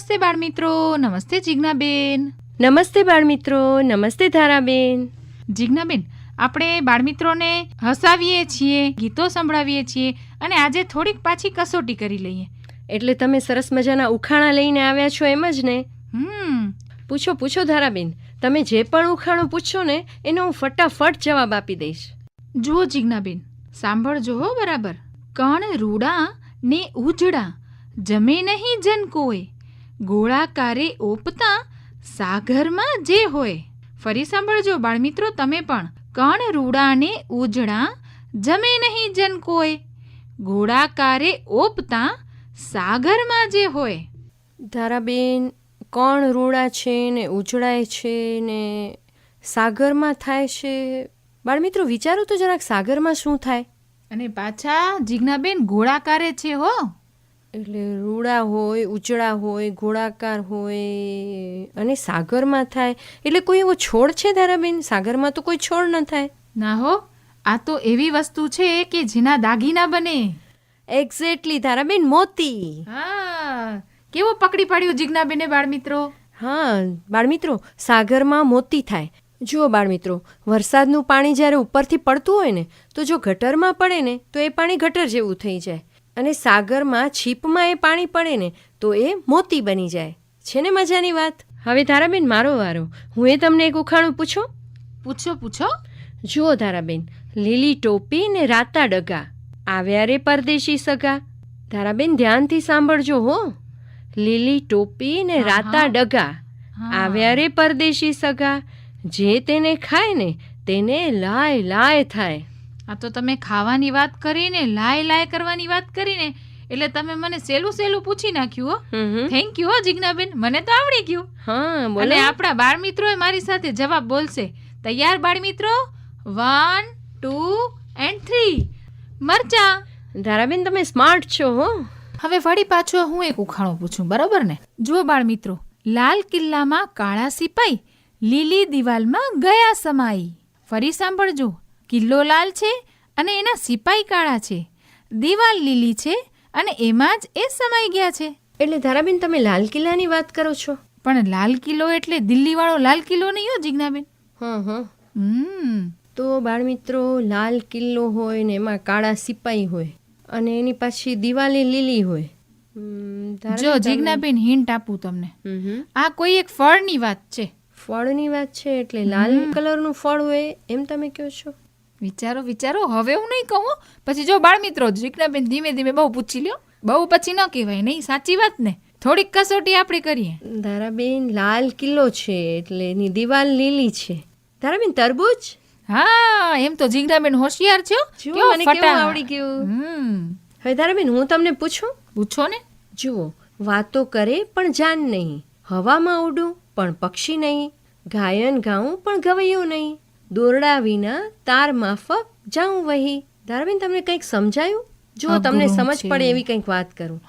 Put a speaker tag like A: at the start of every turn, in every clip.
A: નમસ્તે બાળમિત્રો નમસ્તે જિજ્ઞાબેન.
B: નમસ્તે બાળમિત્રો નમસ્તે ધારાબેન.
A: જિજ્ઞાબેન આપણે બાળમિત્રોને હસાવીએ છીએ ગીતો સંભળાવીએ છીએ અને આજે થોડીક પાછી કસોટી કરી લઈએ.
B: એટલે તમે સરસ મજાના ઉખાણા લઈને આવ્યા છો એમ જ ને?
A: હમ.
B: પૂછો પૂછો ધારાબેન તમે જે પણ ઉખાણું પૂછશો ને એનો હું ફટાફટ જવાબ આપી દઈશ.
A: જુઓ જિજ્ઞાબેન સાંભળજો હો બરાબર. કણ રૂડા ને ઉજડા જમે નહીં જન કોઈ ગોળાકારે ઓપતા સાગરમાં જે હોય. ફરી સાંભળજો બાળમિત્રો તમે પણ કણ રૂડાને ઉજળા જમે નહીં જન કોઈ. ગોળાકારે ઓપતા સાગરમાં જે હોય.
B: ધારાબેન કણ રૂડા છે ને ઉજળાય છે ને સાગરમાં થાય છે. બાળમિત્રો વિચારો તો જરાક સાગરમાં શું થાય?
A: અને પાછા જીજ્ઞાબેન ગોળાકારે છે હો.
B: એટલે રૂડા હોય ઉજળા હોય ગોળાકાર હોય અને સાગરમાં થાય. એટલે કોઈ એવો છોડ છે ધારાબેન સાગરમાં તો કોઈ છોડ ન થાય.
A: ના હો આ તો એવી વસ્તુ છે કે જેના દાગીના બને.
B: એક્ઝેક્ટલી ધારાબેન મોતી.
A: હા કેવો પકડી પાડ્યું જિજ્ઞાબેને બાળમિત્રો?
B: હા બાળમિત્રો સાગરમાં મોતી થાય. જુઓ બાળમિત્રો વરસાદનું પાણી જ્યારે ઉપરથી પડતું હોય ને તો જો ગટરમાં પડે ને તો એ પાણી ગટર જેવું થઈ જાય. અને સાગરમાં છીપમાં એ પાણી પડે ને તો એ મોતી બની જાય. છે ને મજાની વાત? હવે ધારાબેન મારો વારો. હું એ તમને એક ઉખાણું પૂછું?
A: પૂછો પૂછો.
B: જુઓ ધારાબેન લીલી ટોપી ને રાતા ડગા. આવ્યા રે પરદેશી સગા. ધારાબેન ધ્યાનથી સાંભળજો હો. લીલી ટોપી ને રાતા ડગા. આવ્યા રે પરદેશી સગા. જે તેને ખાય ને તેને લાય લાય થાય.
A: આ તો તમે ખાવાની વાત કરીને લાય લાય કરવાની વાત કરીને એટલે તમે મને સેલું સેલું પૂછી નાખ્યું હો. થેન્ક યુ હો જિજ્ઞાબેન. મને તો આવડી ગયું.
B: હા બોલે.
A: આપણા બાળ મિત્રો મારી સાથે જવાબ બોલશે. તૈયાર બાળ મિત્રો વન ટુ એન્ડ થ્રી મરચા.
B: ધારાબેન તમે સ્માર્ટ છો હો.
A: હવે વળી પાછો હું એક ઉખાણો પૂછું બરોબર ને? જુઓ બાળ મિત્રો લાલ કિલ્લામાં કાળા સિપાઈ લીલી દિવાલમાં ગયા સમાઈ. ફરી સાંભળજો. કિલ્લો લાલ છે અને એના સિપાઈ કાળા છે. દિવાલ લીલી છે અને એમાં જ એ સમાઈ ગયા છે.
B: એટલે ધારાબેન તમે લાલ કિલ્લાની વાત કરો છો?
A: પણ લાલ કિલ્લો એટલે દિલ્હીવાળો લાલ કિલ્લો નહીં હો જિજ્ઞાબેન?
B: હં હં. તો બાળમિત્રો લાલ કિલ્લો હોય ને એમાં કાળા સિપાઈ હોય અને એની પાછી દિવાલી લીલી હોય.
A: જો જિજ્ઞાબેન હિન્ટ આપું તમને. આ કોઈ એક ફળની વાત છે.
B: ફળની વાત છે એટલે લાલ કલરનું ફળ હોય એમ તમે કહો છો?
A: વિચારો વિચારો. હવે હું નહીં કહું પછી જો બાળમિત્રો જીજ્ઞાબેન ધીમે ધીમે બહુ પૂછી લ્યો. બહુ પછી ન કહેવાય નહીં? સાચી વાત ને? થોડીક કસોટી આપણે કરીએ.
B: ધારાબેન લાલ કિલ્લો છે એટલે એની દિવાલ લીલી છે. ધારાબેન તરબૂચ?
A: હા એમ તો જીજ્ઞાબેન હોશિયાર છો કેવો
B: મને કેવું આવડી ગયું. હવે ધારાબેન હું તમને પૂછું?
A: પૂછો ને.
B: જુઓ વાતો કરે પણ જાન નહીં. હવામાં ઉડું પણ પક્ષી નહીં. ગાયન ગાઉં પણ ગવૈયું નહીં. દોરડા વિના તાર માફક જાઉં વહી. ધારાબેન તમને કંઈક સમજાયું? જો તમને સમજ પડે એવી કંઈક વાત કરું.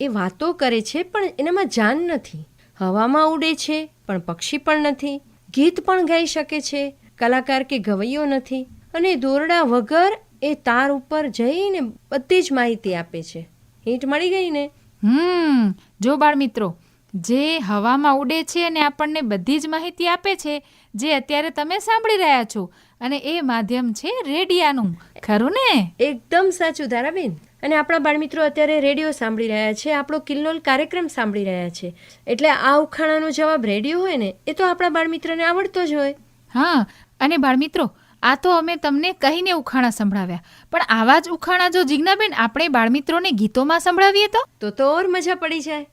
B: એ વાતો કરે છે પણ એનામાં જાન નથી. હવામાં ઉડે છે પણ પક્ષી પણ નથી. ગીત પણ ગાઈ શકે છે કલાકાર કે ગવૈયો નથી. અને દોરડા વગર એ તાર ઉપર જઈને બધી જ માહિતી આપે છે. હિંટ મળી ગઈ ને?
A: હમ જો બાળમિત્રો જે હવામાં ઉડે છે અને આપણને બધી જ માહિતી આપે છે જે અત્યારે તમે સાંભળી રહ્યા છો. અને એ માધ્યમ છે રેડિયાનું. ખરું ને?
B: એકદમ સાચું ધારાબેન. અને આપણા બાળમિત્રો અત્યારે રેડિયો સાંભળી રહ્યા છે આપણો કિલ્લોલ કાર્યક્રમ સાંભળી રહ્યા છે. એટલે આ ઉખાણાનો જવાબ રેડિયો હોય ને એ તો આપણા બાળમિત્રને આવડતો જ હોય.
A: હા અને બાળમિત્રો આ તો અમે તમને કહીને ઉખાણા સંભળાવ્યા. પણ આવા જ ઉખાણા જો જિજ્ઞાબેન આપણે બાળમિત્રોને ગીતોમાં સંભળાવીએ તો?
B: તો ઓર મજા પડી જાય.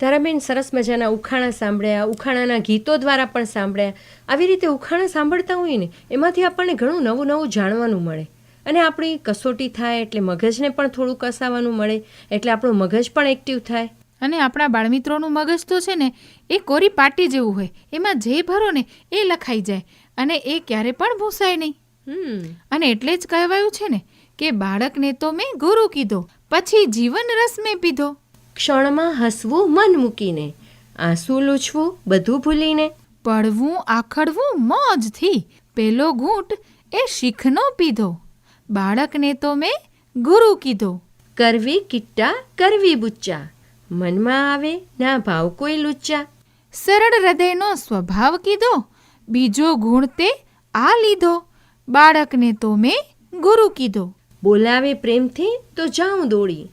B: તારાબેન સરસ મજાના ઉખાણા સાંભળ્યા ઉખાણાના ગીતો દ્વારા પણ સાંભળ્યા. આવી રીતે ઉખાણા સાંભળતા હોઈએ ને એમાંથી આપણને ઘણું નવું નવું જાણવાનું મળે. અને આપણી કસોટી થાય એટલે મગજને પણ થોડું કસાવાનું મળે એટલે આપણું મગજ પણ એક્ટિવ થાય.
A: અને આપણા બાળમિત્રોનું મગજ તો છે ને એ કોરી પાટી જેવું હોય. એમાં જે ભરો ને એ લખાઈ જાય. અને એ ક્યારે પણ ભૂસાય નહીં.
B: હમ.
A: અને એટલે જ કહેવાયું છે ને કે બાળકને તો મેં ગુરુ કીધો પછી જીવન રસ મેં પીધો.
B: ક્ષણમાં હસવું મન મૂકીને આંસુ લૂછવું બધું ભૂલીને.
A: પડવું આખડવું મોજથી. પેલો ઘૂંટ એ શીખનો પીધો. બાળકને તો મેં ગુરુ કીધો.
B: કરવી કિટ્ટા કરવી બુચ્ચા. મનમાં આવે ના ભાવ કોઈ લુચ્ચા.
A: સરળ હૃદયનો સ્વભાવ કીધો. બીજો ગુણ તે આ લીધો. બાળકને તો મેં ગુરુ કીધો.
B: બોલાવે પ્રેમથી તો જાઉં દોડી.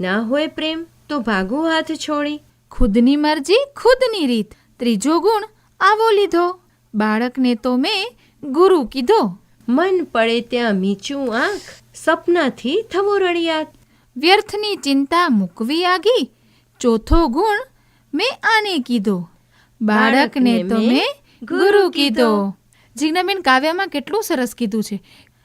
B: ના હોય પ્રેમ તો ભાગો હાથ છોડી.
A: ખુદની મરજી ખુદની રીત. ત્રીજો ગુણ આવો લીધો. બાળકને તો મેં ગુરુ કીધો.
B: મન પડે ત્યાં મીચું આંખ સપનાથી થવો રડિયાત
A: વ્યર્થની ચિંતા મૂકવી આગી. ચોથો ગુણ મેં આને કીધો. બાળકને તો મેં ગુરુ કીધો. જિજ્ઞાબેન કાવ્યમાં કેટલું સરસ કીધું છે.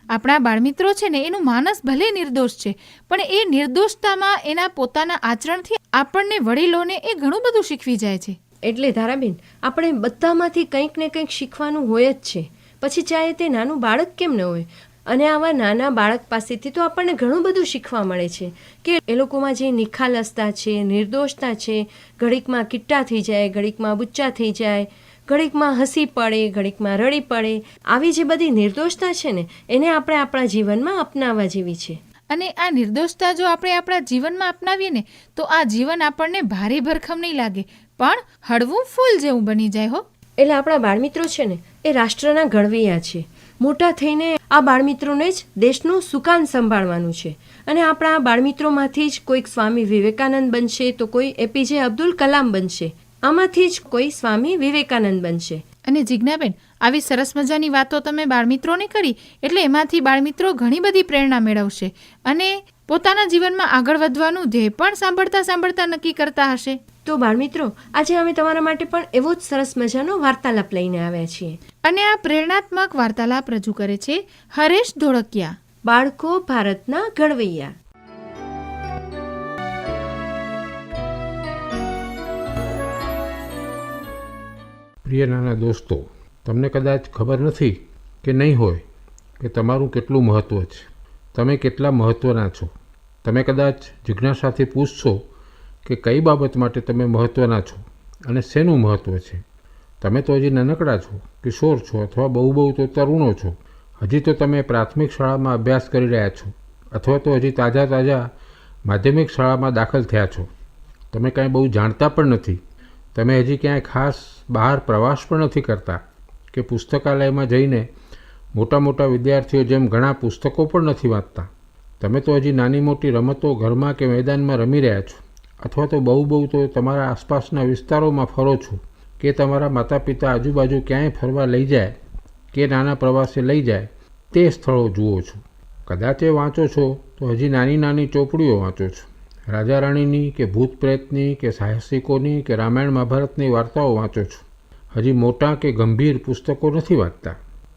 A: આપણા બાળમિત્રો છે ને, એનું માનસ ભલે નિર્દોષ છે, પણ એ નિર્દોષતામાં એના પોતાના આચરણથી આપણને વડીલોને એ ઘણું બધું શીખવી જાય છે.
B: એટલે ધારાબેન, આપણે બધામાંથી કંઈક ને કંઈક શીખવાનું હોય જ છે. પછી ચાહે તે નાનું બાળક કેમ ન હોય? અને આવા નાના બાળક પાસેથી તો આપણને ઘણું બધું શીખવા મળે છે કે એ લોકોમાં જે નિખાલસતા છે, નિર્દોષતા છે, ઘડીકમાં કિટ્ટા થઈ જાય, ઘડીકમાં બુચ્ચા થઈ જાય ઘડીકમાં હસી પડે ઘડીકમાં રડી પડે. આવી જે બધી નિર્દોષતા છે ને એને આપણે આપણા જીવનમાં અપનાવવા જેવી છે.
A: અને આ નિર્દોષતા જો આપણે આપણા જીવનમાં અપનાવીએ ને તો આ જીવન આપણને ભારે ભરખમ નહીં લાગે. પણ હળવું ફૂલ જેવું બની જાય હો.
B: એટલે આપણા બાળમિત્રો છે ને એ રાષ્ટ્રના ઘડવૈયા છે. મોટા થઈને આ બાળમિત્રોને જ દેશનું સુકાન સંભાળવાનું છે. અને આપણા બાળમિત્રોમાંથી જ કોઈક સ્વામી વિવેકાનંદ બનશે તો કોઈ એપીજે અબ્દુલ કલામ બનશે. આમાંથી જ કોઈ સ્વામી વિવેકાનંદ બનશે.
A: અને જિજ્ઞાબેન આવી સરસ મજાની વાતો તમે બાળમિત્રોને કરી એટલે એમાંથી બાળમિત્રો ઘણી બધી પ્રેરણા મેળવશે અને પોતાના જીવનમાં આગળ વધવાનું ધ્યેય પણ સાંભળતા સાંભળતા નક્કી કરતા હશે.
B: તો બાળમિત્રો આજે અમે તમારા માટે પણ એવો જ સરસ મજાનો વાર્તાલાપ લઈને આવ્યા છીએ.
A: અને આ પ્રેરણાત્મક વાર્તાલાપ રજૂ કરે છે હરેશ ધોળકિયા.
B: બાળકો ભારતના ઘડવૈયા.
C: પ્રિય નાના દોસ્તો, તમને કદાચ ખબર નથી કે નહીં હોય કે તમારું કેટલું મહત્ત્વ છે. તમે કેટલા મહત્ત્વના છો. તમે કદાચ જિજ્ઞાસાથી પૂછશો કે કઈ બાબત માટે તમે મહત્ત્વના છો અને શેનું મહત્ત્વ છે. તમે તો હજી નાનકડા છો, કિશોર છો અથવા બહુ બહુ તો તરુણો છો. હજી તો તમે પ્રાથમિક શાળામાં અભ્યાસ કરી રહ્યા છો અથવા તો હજી તાજા તાજા માધ્યમિક શાળામાં દાખલ થયા છો. તમે કાંઈ બહુ જાણતા પણ નથી. તમે હજી ક્યાંય ખાસ બહાર પ્રવાસ પણ નથી કરતા. કે પુસ્તકાલયમાં જઈને મોટા મોટા વિદ્યાર્થીઓ જેમ ઘણા પુસ્તકો પણ નથી વાંચતા. તમે તો હજી નાની મોટી રમતો ઘરમાં કે મેદાનમાં રમી રહ્યા છો. અથવા તો બહુ બહુ તો તમારા આસપાસના વિસ્તારોમાં ફરો છો. કે તમારા માતા પિતા આજુબાજુ ક્યાંય ફરવા લઈ જાય, કે નાના પ્રવાસે લઈ જાય, તે સ્થળો જુઓ છો. કદાચ એ વાંચો છો તો હજી નાની નાની ચોપડીઓ વાંચો છો. રાજા રાણીની કે ભૂત પ્રેતની કે સાહસિકોની કે રામાયણ મહાભારતની વાર્તાઓ વાંચો છો. હજી મોટા કે ગંભીર પુસ્તકો નથી વાંચતા.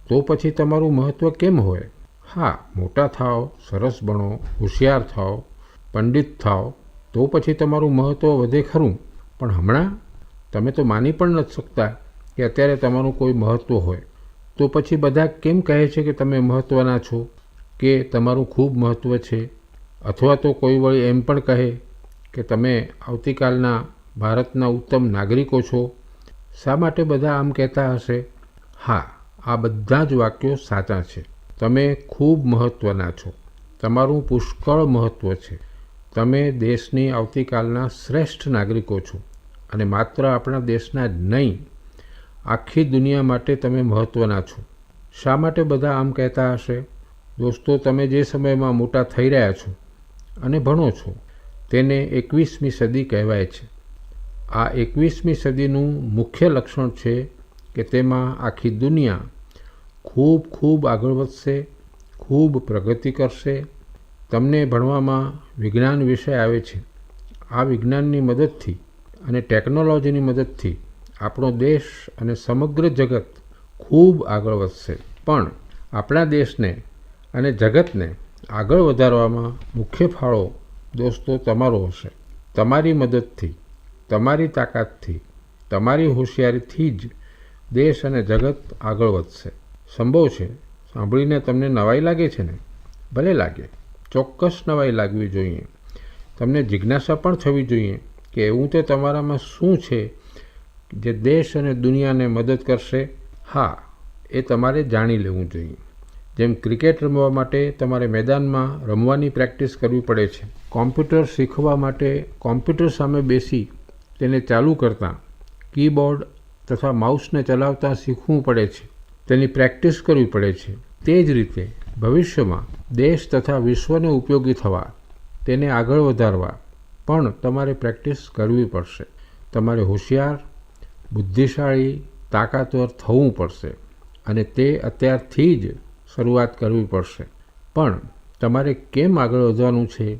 C: તો પછી તમારું મહત્ત્વ કેમ હોય? હા, મોટા થાઓ, સરસ બનો, હોશિયાર થાઓ, પંડિત થાઓ, તો પછી તમારું મહત્ત્વ વધે ખરું. પણ હમણાં તમે તો માની પણ નથી શકતા કે અત્યારે તમારું કોઈ મહત્ત્વ હોય. તો પછી બધા કેમ કહે છે કે તમે મહત્ત્વના છો? કે તમારું ખૂબ મહત્ત્વ છે? અથવા તો કોઈ વળી એમ પણ કહે કે તમે આવતીકાલના ભારતના ઉત્તમ નાગરિકો છો, શા માટે બધા આમ કહેતા હશે? હા, આ બધા જ વાક્યો સાચા છે. તમે ખૂબ મહત્ત્વના છો. તમારું પુષ્કળ મહત્ત્વ છે. તમે દેશની આવતીકાલના શ્રેષ્ઠ નાગરિકો છો. અને માત્ર આપણા દેશના જ નહીં, આખી દુનિયા માટે તમે મહત્ત્વના છો. શા માટે બધા આમ કહેતા હશે? દોસ્તો, તમે જે સમયમાં મોટા થઈ રહ્યા છો અને ભણો છો. તેને એકવીસમી સદી કહેવાય છે. આ એકવીસમી સદીનું મુખ્ય લક્ષણ છે કે તેમાં આખી દુનિયા ખૂબ ખૂબ આગળ વધશે, ખૂબ પ્રગતિ કરશે. તમને ભણવામાં વિજ્ઞાન વિષય આવે છે. આ વિજ્ઞાનની મદદથી અને ટેકનોલોજીની મદદથી આપણો દેશ અને સમગ્ર જગત ખૂબ આગળ વધશે. પણ આપણા દેશને અને જગતને આગળ વધારવામાં મુખ્ય ફાળો દોસ્તો તમારો હશે. તમારી મદદથી, તમારી તાકાતથી, તમારી હોશિયારીથી જ દેશ અને જગત આગળ વધશે. સંભવ છે. સાંભળીને તમને નવાઈ લાગે છે ને? ભલે લાગે. ચોક્કસ નવાઈ લાગવી જોઈએ. તમને જિજ્ઞાસા પણ થવી જોઈએ કે એવું તે તમારામાં શું છે જે દેશ અને દુનિયાને મદદ કરશે? હા, એ તમારે જાણી લેવું જોઈએ. જેમ ક્રિકેટ રમવા માટે તમારે મેદાનમાં રમવાની પ્રેક્ટિસ કરવી પડે છે. કોમ્પ્યુટર શીખવા માટે કોમ્પ્યુટર સામે બેસી તેને ચાલુ કરતાં કીબોર્ડ તથા માઉસને ચલાવતા શીખવું પડે છે. તેની પ્રેક્ટિસ કરવી પડે છે. તે જ રીતે ભવિષ્યમાં દેશ તથા વિશ્વને ઉપયોગી થવા, તેને આગળ વધારવા પણ તમારે પ્રેક્ટિસ કરવી પડશે. તમારે હોશિયાર, બુદ્ધિશાળી, તાકાતવર થવું પડશે અને તે અત્યારથી જ શરૂઆત કરવી પડશે. પણ તમારે કેમ આગળ વધવાનું છે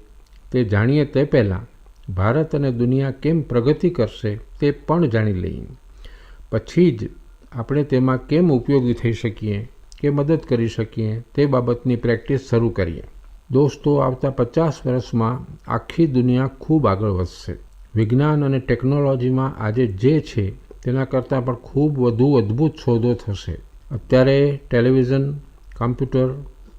C: તે જાણીએ તે પહેલાં ભારત અને દુનિયા કેમ પ્રગતિ કરશે તે પણ જાણી લઈએ. પછી જ આપણે તેમાં કેમ ઉપયોગી થઈ શકીએ, કે મદદ કરી શકીએ તે બાબતની પ્રેક્ટિસ શરૂ કરીએ. દોસ્તો, આવતા પચાસ વર્ષમાં આખી દુનિયા ખૂબ આગળ વધશે. વિજ્ઞાન અને ટેકનોલોજીમાં આજે જે છે તેના કરતાં પણ ખૂબ વધુ અદ્ભુત શોધો થશે. અત્યારે television computer,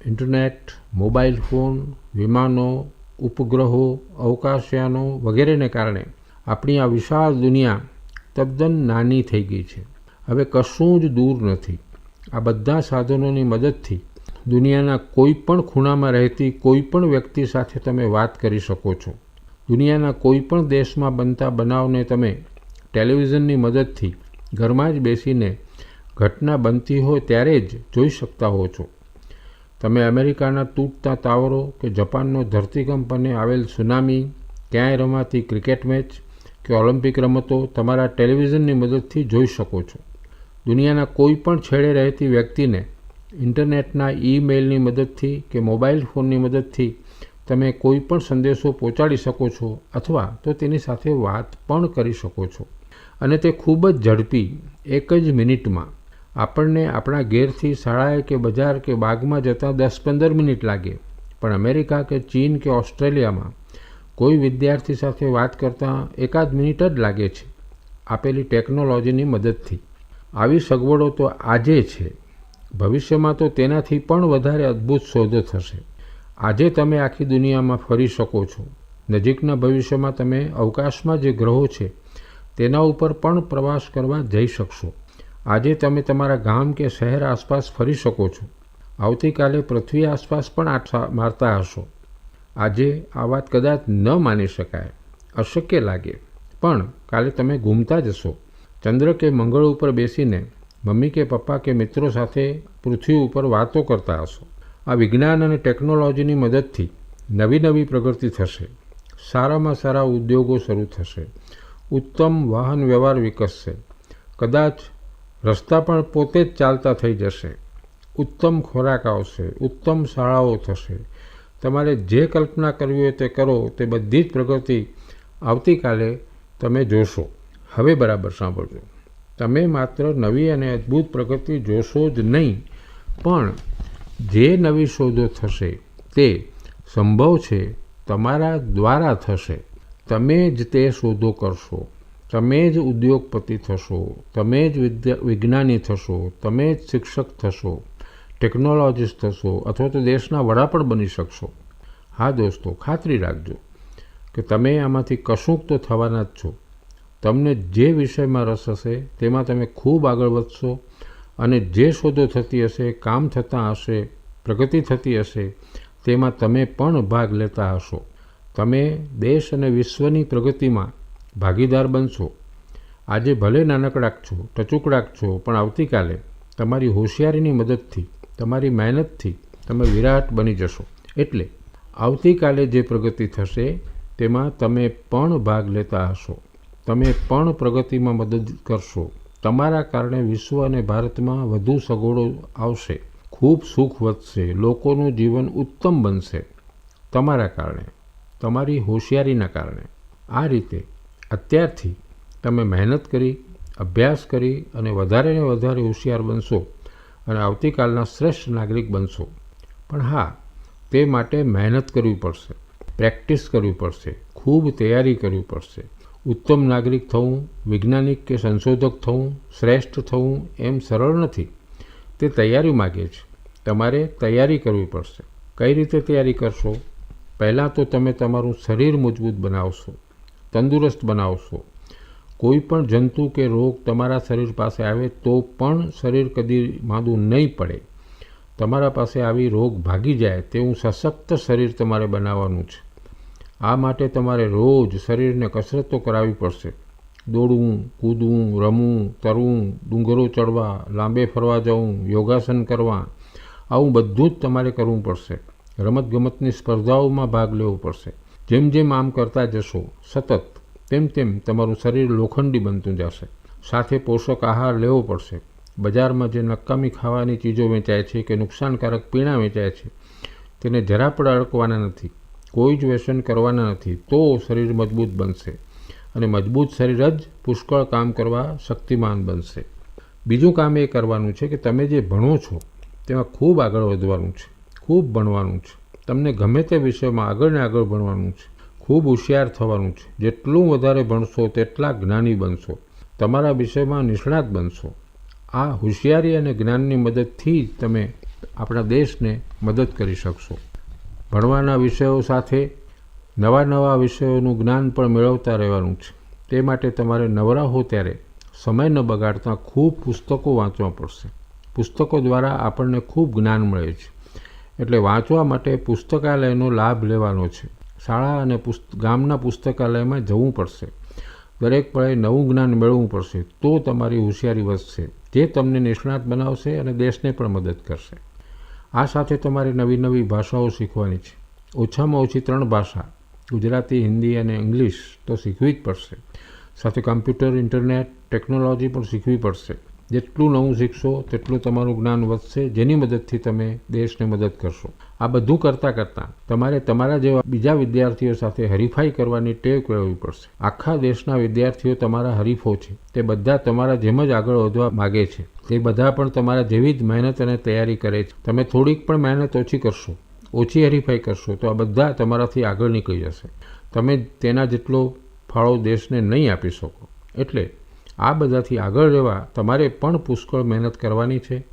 C: internet, mobile phone, વિમાનો, ઉપગ્રહો, અવકાશયાનો વગેરેને કારણે આપણી આ વિશાળ દુનિયા તદ્દન નાની થઈ ગઈ છે. હવે કશું જ દૂર નથી. આ બધા સાધનોની મદદથી દુનિયાના કોઈ પણ ખૂણામાં રહેતી કોઈ પણ વ્યક્તિ સાથે તમે વાત કરી શકો છો. દુનિયાના કોઈ પણ દેશમાં બનતા બનાવને તમે ટેલિવિઝનની મદદથી ઘરમાં જ બેસીને ઘટના બનતી હોય ત્યારે જ જોઈ શકતા હો છો. તમે અમેરિકાના તૂટતા ટાવરો કે જપાનનો ધરતીકંપ અને આવેલ સુનામી ક્યાંય રમાતી ક્રિકેટ મેચ કે ઓલિમ્પિક રમતો તમારા ટેલિવિઝનની મદદથી જોઈ શકો છો. દુનિયાના કોઈ પણ છેડે રહેતી વ્યક્તિને ઇન્ટરનેટના ઈમેલની મદદથી કે મોબાઈલ ફોનની મદદથી તમે કોઈ પણ સંદેશો પહોંચાડી શકો છો અથવા તો તેની સાથે વાત પણ કરી શકો છો. અને તે ખૂબ જ ઝડપી, એક જ મિનિટમાં આપણને આપણા ઘેરથી શાળાએ કે બજાર કે બાગમાં જતાં દસ પંદર મિનિટ લાગે. પણ અમેરિકા કે ચીન કે ઓસ્ટ્રેલિયામાં કોઈ વિદ્યાર્થી સાથે વાત કરતાં એકાદ મિનિટ જ લાગે છે. આપેલી ટેકનોલોજીની મદદથી. આવી સગવડો તો આજે છે. ભવિષ્યમાં તો તેનાથી પણ વધારે અદ્ભુત શોધો થશે. આજે તમે આખી દુનિયામાં ફરી શકો છો. નજીકના ભવિષ્યમાં તમે અવકાશમાં જે ગ્રહો છે, તેના ઉપર પણ પ્રવાસ કરવા જઈ શકશો. આજે તમે તમારા ગામ કે શહેર આસપાસ ફરી શકો છો. આવતીકાલે પૃથ્વી આસપાસ પણ આઠ મારતા હશો. આજે આ વાત કદાચ ન માની શકાય. અશક્ય લાગે. પણ કાલે તમે ઘૂમતા જશો. ચંદ્ર કે મંગળ ઉપર બેસીને, મમ્મી કે પપ્પા કે મિત્રો સાથે પૃથ્વી ઉપર વાતો કરતા હશો. આ વિજ્ઞાન અને ટેકનોલોજીની મદદથી નવી નવી પ્રગતિ થશે. સારામાં સારા ઉદ્યોગો શરૂ થશે. ઉત્તમ વાહન વ્યવહાર વિકસશે. કદાચ રસ્તા પણ પોતે જ ચાલતા થઈ જશે. ઉત્તમ ખોરાક આવશે, ઉત્તમ શાળાઓ થશે. તમારે જે કલ્પના કરવી હોય તે કરો, તે બધી જ પ્રગતિ આવતીકાલે તમે જોશો. હવે બરાબર સાંભળજો. તમે માત્ર નવી અને અદ્ભુત પ્રગતિ જોશો જ નહીં, પણ જે નવી શોધો થશે, તે સંભવ છે, તમારા દ્વારા થશે. તમે જ તે શોધો કરશો. તમે જ ઉદ્યોગપતિ થશો, તમે જ વિદ્યા, વિજ્ઞાની થશો, તમે જ શિક્ષક થશો ટેકનોલોજીસ્ટ થશો, અથવા તો દેશના વડા પણ બની શકશો. હા દોસ્તો, ખાતરી રાખજો કે તમે આમાંથી કશુંક તો થવાના જ છો. તમને જે વિષયમાં રસ હશે, તેમાં તમે ખૂબ આગળ વધશો અને જે શોધો થતી હશે, કામ થતાં હશે, પ્રગતિ થતી હશે, તેમાં તમે પણ ભાગ લેતા હશો. તમે દેશ અને વિશ્વની પ્રગતિમાં ભાગીદાર બનશો. આજે ભલે નાનકડાક છો ટચુકડાક છો પણ આવતીકાલે તમારી હોશિયારીની મદદથી, તમારી મહેનતથી તમે વિરાટ બની જશો. એટલે આવતીકાલે જે પ્રગતિ થશે, તેમાં તમે પણ ભાગ લેતા હશો. તમે પણ પ્રગતિમાં મદદ કરશો. તમારા કારણે વિશ્વ અને ભારતમાં વધુ સગવડો આવશે. ખૂબ સુખ વધશે. લોકોનું જીવન ઉત્તમ બનશે. તમારા કારણે. તમારી હોશિયારીના કારણે. આ રીતે અત્યારથી તમે મહેનત કરી, અભ્યાસ કરી અને વધારે ને વધારે હોશિયાર બનશો અને આવતીકાલના શ્રેષ્ઠ નાગરિક બનશો. પણ હા, તે માટે મહેનત કરવી પડશે, પ્રેક્ટિસ કરવી પડશે, ખૂબ તૈયારી કરવી પડશે. ઉત્તમ નાગરિક થવું, વૈજ્ઞાનિક કે સંશોધક થવું, શ્રેષ્ઠ થવું એમ સરળ નથી. તે તૈયારી માગે છે. તમારે તૈયારી કરવી પડશે. કઈ રીતે તૈયારી કરશો? પહેલાં તો તમે તમારું શરીર મજબૂત બનાવશો. તંદુરસ્ત બનાવશો. કોઈ પણ જંતુ કે રોગ તમારા શરીર પાસે આવે તો પણ શરીર કદી માંદું નહીં પડે. તમારા પાસે આવી રોગ ભાગી જાય તેવું સશક્ત શરીર તમારે બનાવવાનું છે. આ માટે તમારે રોજ શરીરને કસરતો કરાવવી પડશે. દોડવું, કૂદવું, રમવું, તરવું, ડુંગરો ચડવા, લાંબે ફરવા જવું, યોગાસન કરવા, આવું બધું જ તમારે કરવું પડશે. રમતગમતની સ્પર્ધાઓમાં ભાગ લેવો પડશે. જેમ જેમ આમ કરતા જશો, સતત તેમ તેમ તમારું શરીર લોખંડી બનતું જશે. સાથે પોષક આહાર લેવો પડશે. બજારમાં જે નકામી ખાવાની ચીજો વેચાય છે કે નુકસાનકારક પીણાં વેચાય છે, તેને જરા પણ અડકવાના નથી. કોઈ જ વ્યસન કરવાના નથી, તો શરીર મજબૂત બનશે અને મજબૂત શરીર જ પુષ્કળ કામ કરવા શક્તિમાન બનશે. બીજું કામ એ કરવાનું છે કે તમે જે ભણો છો, તેમાં ખૂબ આગળ વધવાનું છે, ખૂબ ભણવાનું છે. તમને ગમે તે વિષયમાં આગળ ને આગળ ભણવાનું છે. ખૂબ હોશિયાર થવાનું છે. જેટલું વધારે ભણશો, તેટલા જ્ઞાની બનશો. તમારા વિષયમાં નિષ્ણાત બનશો. આ હોશિયારી અને જ્ઞાનની મદદથી જ તમે આપણા દેશને મદદ કરી શકશો. ભણવાના વિષયો સાથે નવા નવા વિષયોનું જ્ઞાન પણ મેળવતા રહેવાનું છે. તે માટે તમારે નવરા હો ત્યારે સમય ન બગાડતા ખૂબ પુસ્તકો વાંચવા પડશે. પુસ્તકો દ્વારા આપણને ખૂબ જ્ઞાન મળે છે. એટલે વાંચવા માટે પુસ્તકાલયનો લાભ લેવાનો છે. શાળા અને ગામના પુસ્તકાલયમાં જવું પડશે. દરેક પળે નવું જ્ઞાન મેળવવું પડશે. તો તમારી હોશિયારી વધશે. જે તમને નિષ્ણાત બનાવશે અને દેશને પણ મદદ કરશે. આ સાથે તમારે નવી નવી ભાષાઓ શીખવાની છે. ઓછામાં ઓછી ત્રણ ભાષા, ગુજરાતી, હિન્દી અને ઇંગ્લિશ તો શીખવી જ પડશે. સાથે કમ્પ્યુટર, ઇન્ટરનેટ, ટેકનોલોજી પણ શીખવી પડશે. જેટલું નવું શીખશો, તેટલું તમારું જ્ઞાન વધશે, જેની મદદથી તમે દેશને મદદ કરશો. આ બધું કરતાં કરતાં તમારે તમારા જેવા બીજા વિદ્યાર્થીઓ સાથે હરીફાઈ કરવાની ટેવ કેળવવી પડશે. આખા દેશના વિદ્યાર્થીઓ તમારા હરીફો છે. તે બધા તમારા જેમ જ આગળ વધવા માગે છે. તે બધા પણ તમારા જેવી જ મહેનત અને તૈયારી કરે છે. તમે થોડીક પણ મહેનત ઓછી કરશો, ઓછી હરીફાઈ કરશો, તો આ બધા તમારાથી આગળ નીકળી જશે. તમે તેના જેટલો ફાળો દેશને નહીં આપી શકો. એટલે આ બધાથી આગળ રહેવા તમારે પણ પુષ્કળ મહેનત કરવાની છે.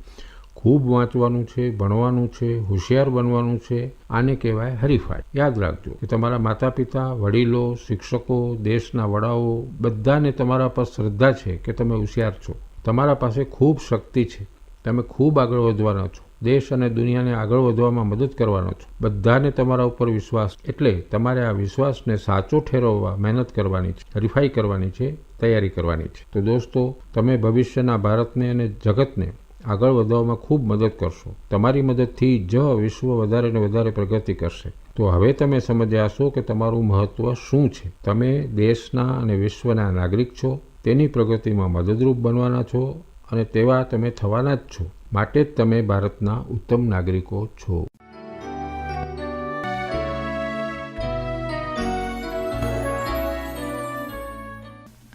C: ખૂબ વાંચવાનું છે, ભણવાનું છે, હોશિયાર બનવાનું છે. આને કહેવાય હરીફાઈ. યાદ રાખજો કે તમારા માતા પિતા વડીલો, શિક્ષકો, દેશના વડાઓ બધાને તમારા પર શ્રદ્ધા છે કે તમે હોશિયાર છો. તમારા પાસે ખૂબ શક્તિ છે. તમે ખૂબ આગળ વધવાના છો. દેશ અને દુનિયાને આગળ વધવામાં મદદ કરવાનો છો. બધાને તમારા ઉપર વિશ્વાસ, એટલે તમારે આ વિશ્વાસને સાચો ઠેરવવા મહેનત કરવાની છે, હરીફાઈ કરવાની છે, તૈયારી કરવાની છે. તો દોસ્તો, તમે ભવિષ્યના ભારતને અને જગતને આગળ વધવામાં ખૂબ મદદ કરશો. તમારી મદદથી જ વિશ્વ વધારે ને વધારે પ્રગતિ કરશે. તો હવે તમે સમજ્યા છો કે તમારું મહત્ત્વ શું છે. તમે દેશના અને વિશ્વના નાગરિક છો, તેની પ્રગતિમાં મદદરૂપ બનવાના છો અને તેવા તમે થવાના જ છો. માટે જ તમે ભારતના ઉત્તમ નાગરિકો છો.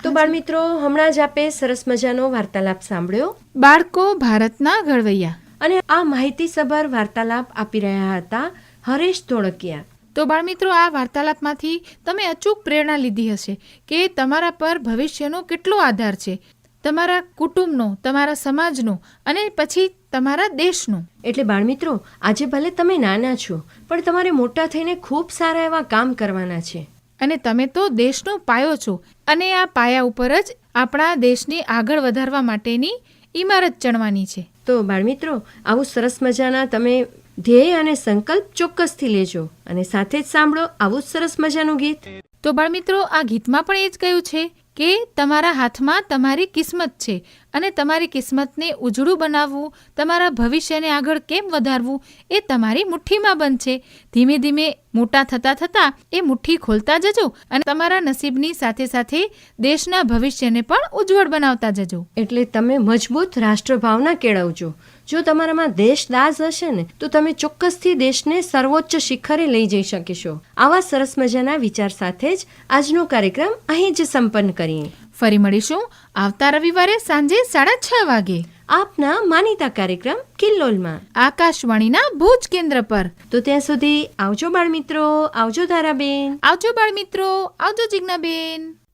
B: તો બાળમિત્રો હમણાં જ આપે સરસ મજાનો વાર્તાલાપ સાંભળ્યો.
A: બાળકો ભારતના ઘડવૈયા.
B: અને આ માહિતીસભર વાર્તાલાપ આપી રહ્યા હતા હરેશ ધોળકિયા.
A: તો બાળમિત્રો આ વાર્તાલાપમાંથી તમે અચૂક પ્રેરણા લીધી હશે કે તમારા પર ભવિષ્યનો કેટલો આધાર છે. તમારા કુટુંબનો તમારા સમાજનો અને પછી તમારા દેશનો.
B: એટલે બાળમિત્રો આજે ભલે તમે નાના છો પણ તમારે મોટા થઈને ખૂબ સારા એવા કામ કરવાના છે.
A: અને તમે તો દેશનો પાયો છો અને આ પાયા ઉપર જ આપણા દેશને આગળ વધારવા માટેની ઇમારત ચણવાની છે.
B: તો બાળમિત્રો આવું સરસ મજાના તમે ધ્યેય અને સંકલ્પ ચોક્કસથી લેજો અને સાથે જ સાંભળો આવું જ સરસ મજાનું ગીત.
A: તો બાળમિત્રો આ ગીતમાં પણ એ જ કહ્યું છે કે તમારા હાથમાં તમારી કિસ્મત છે અને તમારી કિસ્મતને ઉજળું બનાવવું, તમારા ભવિષ્યને આગળ કેમ વધારવું એ તમારી મુઠ્ઠીમાં છે ધીમે ધીમે મોટા થતાં થતાં એ મુઠ્ઠી ખોલતા જજો અને તમારા નસીબની સાથે સાથે દેશના ભવિષ્યને પણ ઉજ્જવળ બનાવતા જજો.
B: એટલે તમે મજબૂત રાષ્ટ્રભાવના કેળવજો. જો તમારામાં દેશદાઝ હશે ને તો તમે ચોક્કસથી દેશને સર્વોચ્ચ શિખરે લઈ જઈ શકીશો. આવા સરસ મજાના વિચાર સાથે જ આજનો કાર્યક્રમ અહીં જ સંપન્ન કરીએ.
A: ફરી મળીશું આવતા રવિવારે સાંજે સાડા છ વાગે.
B: આપના માનીતા કાર્યક્રમ કિલ્લોલમાં.
A: આકાશવાણીના ભુજ કેન્દ્ર પર.
B: તો ત્યાં સુધી આવજો બાળમિત્રો આવજો તારાબેન
A: આવજો બાળમિત્રો આવજો જિજ્ઞાબેન.